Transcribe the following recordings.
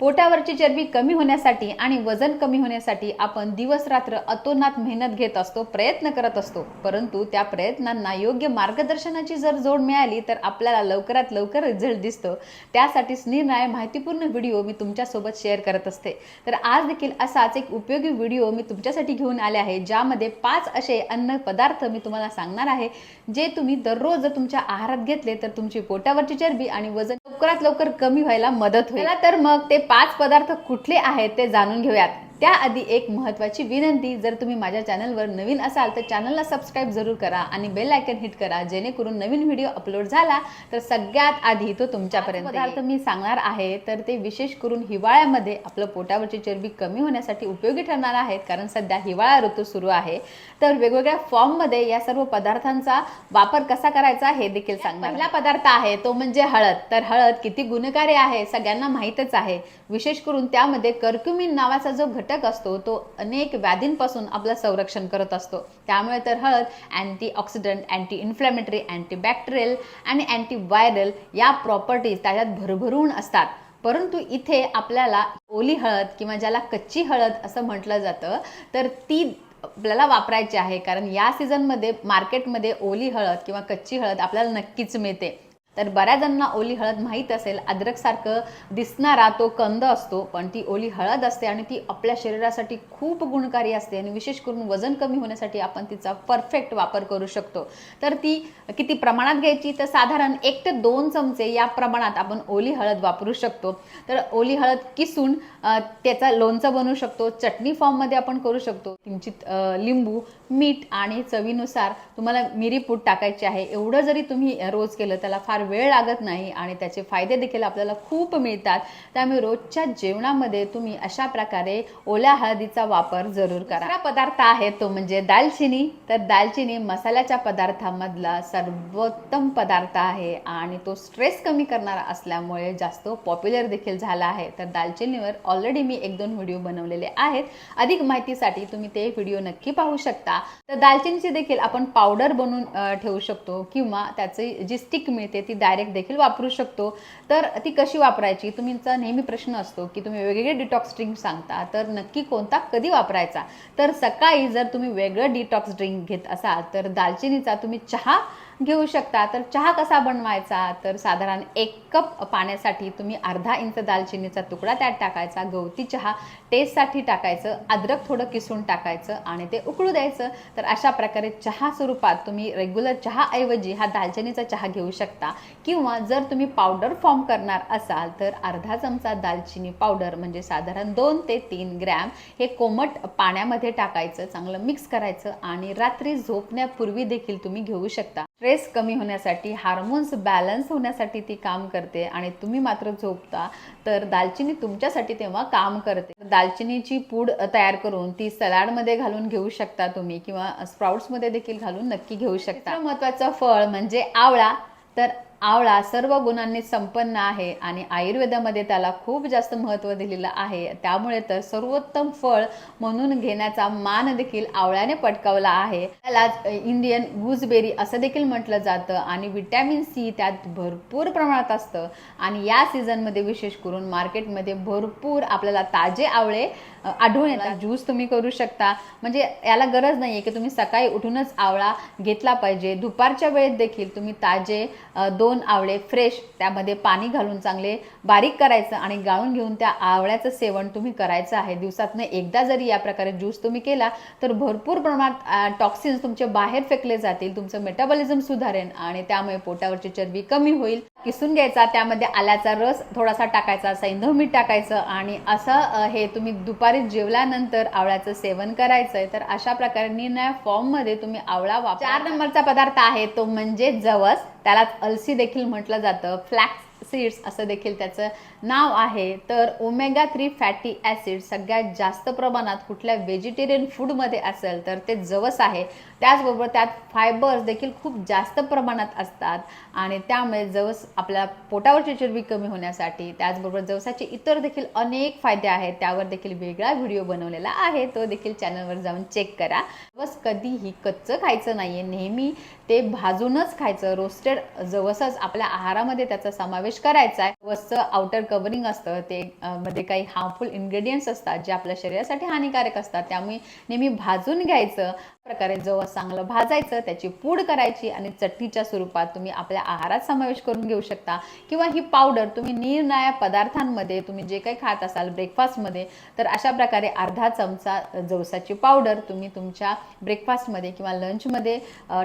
पोटावरची चरबी कमी होण्यासाठी आणि वजन कमी होण्यासाठी आपण दिवस रात्र अतोनात मेहनत घेत असतो प्रयत्न करत असतो. परंतु त्या प्रयत्नांना योग्य मार्गदर्शनाची जर जोड मिळाली तर आपल्याला लवकरात लवकर रिझल्ट दिसतो. त्यासाठीच निर्णय माहितीपूर्ण व्हिडिओ मी तुमच्यासोबत शेअर करत असते. तर आज देखील असाच एक उपयोगी व्हिडिओ मी तुमच्यासाठी घेऊन आले आहे ज्यामध्ये पाच असे अन्न पदार्थ मी तुम्हाला सांगणार आहे जे तुम्ही दररोज जर तुमच्या आहारात घेतले तर तुमची पोटावरची चरबी आणि वजन लवकरात लवकर कमी व्हायला मदत होईल. तर मग ते पाच पदार्थ कुठले आहेत ते जाणून घेऊयात. त्याआधी एक महत्त्वाची विनंती जर तुम्ही माझ्या चॅनलवर नवीन असाल तर चॅनलला सबस्क्राईब जरूर करा आणि बेल आयकन हिट करा जेणेकरून नवीन व्हिडिओ अपलोड झाला तर सगळ्यात आधी तो तुमच्यापर्यंत पदार्थ मी सांगणार आहे तर ते विशेष करून हिवाळ्यामध्ये आपलं पोटावरची चरबी कमी होण्यासाठी उपयोगी ठरणार आहेत कारण सध्या हिवाळा ऋतू सुरू आहे. तर वेगवेगळ्या फॉर्ममध्ये या सर्व पदार्थांचा वापर कसा करायचा हे देखील सांगणार पहिला पदार्थ आहे तो म्हणजे हळद. तर हळद किती गुणकारी आहे सगळ्यांना माहीतच आहे. विशेष करून त्यामध्ये कर्क्युमिन नावाचा जो घटक घटक असतो तो अनेक व्याधींपासून आपलं संरक्षण करत असतो. त्यामुळे तर हळद anti oxidant anti inflammatory antibacterial आणि अँटीव्हायरल या प्रॉपर्टीज त्याच्यात भरभरून असतात. परंतु इथे आपल्याला ओली हळद किंवा ज्याला कच्ची हळद असं म्हटलं जातं तर ती आपल्याला वापरायची आहे. कारण या सीझनमध्ये मार्केटमध्ये ओली हळद किंवा कच्ची हळद आपल्याला नक्कीच मिळते. तर बऱ्याच जणांना ओली हळद माहीत असेल अद्रकसारखं दिसणारा तो कंद असतो पण ती ओली हळद असते आणि ती आपल्या शरीरासाठी खूप गुणकारी असते आणि विशेष करून वजन कमी होण्यासाठी आपण तिचा परफेक्ट वापर करू शकतो. तर ती किती प्रमाणात घ्यायची? तर साधारण एक ते दोन चमचे या प्रमाणात आपण ओली हळद वापरू शकतो. तर ओली हळद किसून त्याचा लोणचं बनवू शकतो चटणी फॉर्ममध्ये आपण करू शकतो. किंचित लिंबू मीठ आणि चवीनुसार तुम्हाला मिरी पूड टाकायची आहे. एवढं जरी तुम्ही रोज केलं त्याला फार वेळ लागत नाही आणि त्याचे फायदे देखील आपल्याला खूप मिळतात. त्यामुळे रोजच्या जेवणामध्ये तुम्ही अशा प्रकारे ओल्या हळदीचा वापर जरूर करा. पदार्थ आहे तो म्हणजे दालचिनी. तर दालचिनी मसाल्याच्या पदार्थामधला सर्वोत्तम पदार्थ आहे आणि तो स्ट्रेस कमी करणारा असल्यामुळे जास्त पॉप्युलर देखील झाला आहे. तर दालचिनीवर ऑलरेडी मी एक दोन व्हिडिओ बनवलेले आहेत. अधिक माहितीसाठी तुम्ही ते व्हिडिओ नक्की पाहू शकता. तर दालचिनीची देखील आपण पावडर बनवून ठेवू शकतो किंवा त्याची जी स्टिक मिळते ती डायरेक्ट देखील वापरू शकतो. तर ती कशी वापरायची? तुमचा नेहमी प्रश्न असतो की तुम्ही वेगवेगळे डिटॉक्स ड्रिंक सांगता तर नक्की कोणता कधी वापरायचा? तर सकाळी जर तुम्ही वेगळं डिटॉक्स ड्रिंक घेत असाल तर दालचिनीचा तुम्ही चहा घेऊ शकता. तर चहा कसा बनवायचा? तर साधारण एक कप पाण्यासाठी तुम्ही अर्धा इंच दालचिनीचा तुकडा त्यात टाकायचा. गवती चहा टेस्टसाठी टाकायचं. अद्रक थोडं किसून टाकायचं आणि ते उकळू द्यायचं. तर अशा प्रकारे चहा स्वरूपात तुम्ही रेग्युलर चहाऐवजी हा दालचिनीचा चहा घेऊ शकता. किंवा जर तुम्ही पावडर फॉर्म करणार असाल तर अर्धा चमचा दालचिनी पावडर म्हणजे साधारण दोन ते तीन ग्रॅम हे कोमट पाण्यामध्ये टाकायचं चांगलं मिक्स करायचं आणि रात्री झोपण्यापूर्वी देखील तुम्ही घेऊ शकता. स्ट्रेस कमी होण्यासाठी हार्मोन्स बॅलन्स होण्यासाठी ती काम करते आणि तुम्ही मात्र झोपता तर दालचिनी तुमच्यासाठी तेव्हा काम करते. दालचिनीची पूड तयार करून ती सलाडमध्ये घालून घेऊ शकता तुम्ही किंवा स्प्राउट्समध्ये देखील घालून नक्की घेऊ शकता. महत्त्वाचं फळ म्हणजे आवळा. तर आवळा सर्व गुणांनी संपन्न आहे आणि आयुर्वेदामध्ये त्याला खूप जास्त महत्त्व दिलेलं आहे. त्यामुळे तर सर्वोत्तम फळ म्हणून घेण्याचा मान देखील आवळ्याने पटकावला आहे. त्याला इंडियन गुजबेरी असं देखील म्हटलं जातं आणि विटॅमिन सी त्यात भरपूर प्रमाणात असतं. आणि या सीझनमध्ये विशेष करून मार्केटमध्ये भरपूर आपल्याला ताजे आवळे आढळून येतात. ज्यूस तुम्ही करू शकता. म्हणजे याला गरज नाही आहे की तुम्ही सकाळी उठूनच आवळा घेतला पाहिजे. दुपारच्या वेळेत देखील तुम्ही ताजे दोन दोन आवळे फ्रेश त्यामध्ये पाणी घालून चांगले बारीक करायचं आणि गाळून घेऊन त्या आवळ्याचं सेवन तुम्ही करायचं आहे. दिवसातनं एकदा जरी या प्रकारे ज्यूस तुम्ही केला तर भरपूर प्रमाणात टॉक्सिन्स तुमचे बाहेर फेकले जातील तुमचं मेटाबॉलिझम सुधारेल आणि त्यामुळे पोटावरची चरबी कमी होईल. किसून घ्यायचा त्यामध्ये आल्याचा रस थोडासा टाकायचा सैंधव मीठ टाकायचं आणि असं हे तुम्ही दुपारी जेवल्यानंतर आवळ्याचं सेवन करायचं तर अशा प्रकारे निर्णय फॉर्ममध्ये तुम्ही आवळा वापर. चार नंबरचा पदार्थ आहे तो म्हणजे जवस. त्याला अलसी देखील म्हटलं जातं. फ्लॅक्स सीड्स असं देखील त्याचं नाव आहे. तर ओमेगा थ्री फॅटी ॲसिड सगळ्यात जास्त प्रमाणात कुठल्या व्हेजिटेरियन फूडमध्ये असेल तर ते जवस आहे. त्याचबरोबर त्यात फायबर्स देखील खूप जास्त प्रमाणात असतात आणि त्यामुळे जवस आपल्या पोटावरची चरबी कमी होण्यासाठी त्याचबरोबर जवसाचे इतर देखील अनेक फायदे आहेत. त्यावर देखील वेगळा व्हिडिओ बनवलेला आहे. तो देखील चॅनलवर जाऊन चेक करा. जवस कधीही कच्चं खायचं नाहीये. नेहमी ते भाजूनच खायचं. रोस्टेड जवसच आपल्या आहारामध्ये त्याचा समावेश करायचा आहे. वस्त्र आउटर कव्हरिंग असतं ते मध्ये काही हार्मफुल इन्ग्रेडियंट्स असतात जे आपल्या शरीरासाठी हानिकारक असतात. त्यामुळे नेहमी भाजून घ्यायचं प्रकारे जवस चांगलं भाजायचं त्याची पूड करायची आणि चटणीच्या स्वरूपात तुम्ही आपल्या आहारात समावेश करून घेऊ शकता. किंवा ही पावडर तुम्ही निरनिराळ्या पदार्थांमध्ये तुम्ही जे काही खात असाल ब्रेकफास्टमध्ये तर अशा प्रकारे अर्धा चमचा जवसाची पावडर तुम्ही तुमच्या ब्रेकफास्टमध्ये किंवा लंचमध्ये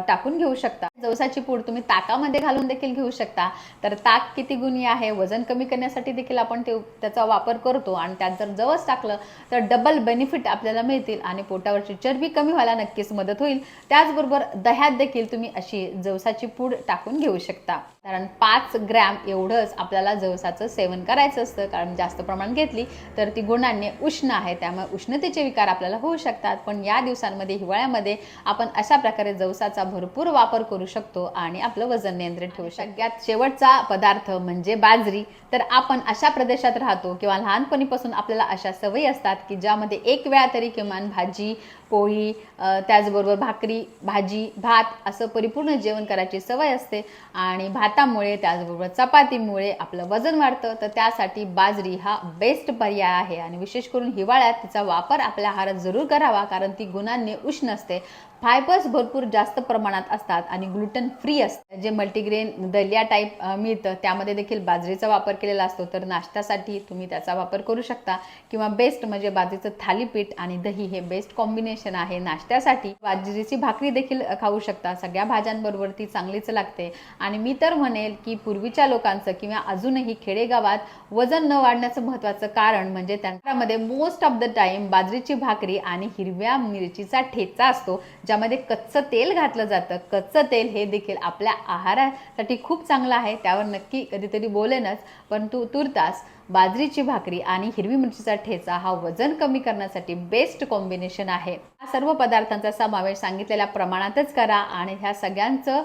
टाकून घेऊ शकता. जवसाची पूड तुम्ही ताकामध्ये घालून देखील घेऊ शकता. तर ताक किती गुणी आहे वजन कमी करण्यासाठी देखील आपण ते त्याचा वापर करतो आणि त्यात जर जवस टाकलं तर डबल बेनिफिट आपल्याला मिळतील आणि पोटावरची चरबी कमी व्हायला नक्कीच मदत होईल. त्याचबरोबर दह्यात देखील तुम्ही अशी जवसाची पूड टाकून घेऊ शकता. कारण पाच ग्रॅम एवढंच आपल्याला जवसाचं सेवन करायचं असतं. कारण जास्त प्रमाण घेतली तर ती गुणांनी उष्ण आहे. त्यामुळे उष्णतेचे विकार आपल्याला होऊ शकतात. पण या दिवसांमध्ये हिवाळ्यामध्ये आपण अशा प्रकारे जवसाचा भरपूर वापर करू शकतो आणि आपलं वजन नियंत्रित ठेवू शकतो. सगळ्यात शेवटचा पदार्थ म्हणजे बाजरी. तर आपण अशा प्रदेशात राहतो किंवा लहानपणीपासून आपल्याला अशा सवयी असतात की ज्यामध्ये एक वेळा तरी किमान भाजी पोळी त्या त्याचबरोबर भाकरी भाजी भात असं परिपूर्ण जेवण करायची सवय असते आणि भातामुळे त्याचबरोबर चपातीमुळे आपलं वजन वाढतं. तर त्यासाठी बाजरी हा बेस्ट पर्याय आहे आणि विशेष करून हिवाळ्यात तिचा वापर आपल्या आहारात जरूर करावा कारण ती गुणांनी उष्ण असते. फायबर्स भरपूर जास्त प्रमाणात असतात आणि ग्लुटन फ्री असतं. जे मल्टीग्रेन दलिया टाईप मिळतं त्यामध्ये देखील बाजरीचा वापर केलेला असतो. तर नाश्त्यासाठी तुम्ही त्याचा वापर करू शकता. किंवा बेस्ट म्हणजे बाजरीचं थालीपीठ आणि दही हे बेस्ट कॉम्बिनेशन आहे नाश्त्यासाठी. बाजरीची भाकरी देखील खाऊ शकता. सगळ्या भाज्यांबरोबर ती चांगलीच लागते. आणि मी तर म्हणेल की पूर्वीच्या लोकांचं किंवा अजूनही खेडेगावात वजन न वाढण्याचं महत्त्वाचं कारण म्हणजे त्यांच्यामध्ये मोस्ट ऑफ द टाइम बाजरीची भाकरी आणि हिरव्या मिरचीचा ठेचा असतो. ज्यामध्ये कच्चं तेल घातलं जातं. कच्चं तेल हे देखील आपल्या आहारासाठी खूप चांगलं आहे. त्यावर नक्की कधीतरी बोलेनच परंतु तुर्तास बाजरीची भाकरी आणि हिरवी मिरचीचा ठेचा हा वजन कमी करण्यासाठी बेस्ट कॉम्बिनेशन आहे. या सर्व पदार्थांचा समावेश सांगितलेल्या प्रमाणातच करा आणि ह्या सगळ्यांचं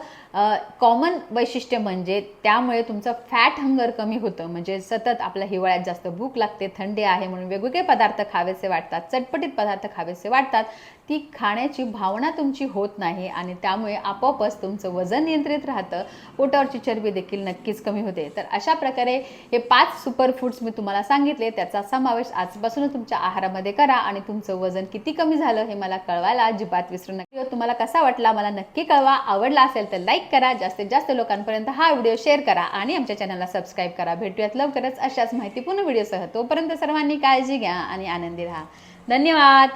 कॉमन वैशिष्ट्य म्हणजे त्यामुळे तुमचं फॅट हंगर कमी होतं. म्हणजे सतत आपल्या हिवाळ्यात जास्त भूक लागते थंडी आहे म्हणून वेगवेगळे पदार्थ खावेसे वाटतात चटपटीत पदार्थ खावेसे वाटतात. ती खाण्याची भावना तुमची होत नाही आणि त्यामुळे आपोआपच तुमचं वजन नियंत्रित राहतं. पोटावरची चरबी देखील नक्कीच कमी होते. तर अशा प्रकारे हे पाच सुपर फूड्स मी तुम्हाला सांगितले त्याचा समावेश आजपासूनच तुमच्या आहारामध्ये करा आणि तुमचं वजन किती कमी झालं हे मला कळवायला अजिबात विसरू नका. तुम्हाला कसा वाटला मला नक्की कळवा. आवडला असेल तर लाईक करा. जास्तीत जास्त लोकांपर्यंत हा व्हिडिओ शेअर करा आणि आमच्या चॅनलला सबस्क्राईब करा. भेटूयात लवकरच अशाच माहितीपूर्ण व्हिडिओसह. तोपर्यंत सर्वांनी काळजी घ्या आणि आनंदी राहा. धन्यवाद!